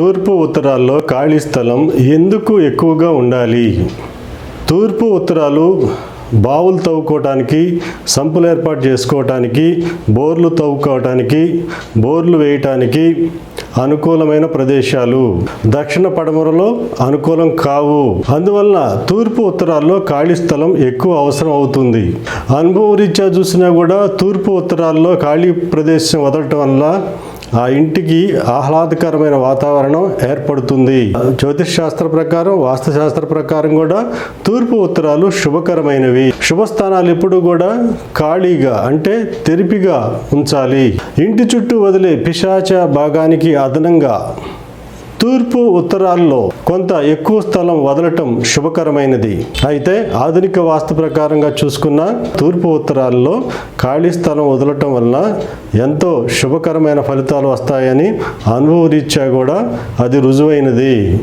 తూర్పు ఉత్తరాల్లో ఖాళీ స్థలం ఎందుకు ఎక్కువగా ఉండాలి? తూర్పు ఉత్తరాలు బావులు తవ్వుకోవటానికి సంపులు ఏర్పాటు చేసుకోవటానికి బోర్లు తవ్వుకోవటానికి బోర్లు వేయటానికి అనుకూలమైన ప్రదేశాలు. దక్షిణ పడమరలో అనుకూలం కావు. అందువలన తూర్పు ఉత్తరాల్లో ఖాళీ స్థలం ఎక్కువ అవసరం అవుతుంది. అనుభవం రీత్యా చూసినా కూడా తూర్పు ఉత్తరాల్లో ఖాళీ ప్రదేశం వదలటం వల్ల ఆ ఇంటికి ఆహ్లాదకరమైన వాతావరణం ఏర్పడుతుంది. జ్యోతిష్ శాస్త్ర ప్రకారం వాస్తుశాస్త్ర ప్రకారం కూడా తూర్పు ఉత్తరాలు శుభకరమైనవి. శుభస్థానాలు ఎప్పుడు కూడా ఖాళీగా అంటే తెరిపిగా ఉంచాలి. ఇంటి చుట్టూ వదిలే పిశాచ భాగానికి అదనంగా తూర్పు ఉత్తరాల్లో కొంత ఎక్కువ స్థలం వదలటం శుభకరమైనది. అయితే ఆధునిక వాస్తు ప్రకారంగా చూసుకున్న తూర్పు ఉత్తరాల్లో ఖాళీ స్థలం వదలటం వలన ఎంతో శుభకరమైన ఫలితాలు వస్తాయని అనుభవరీత్యా కూడా అది రుజువైనది.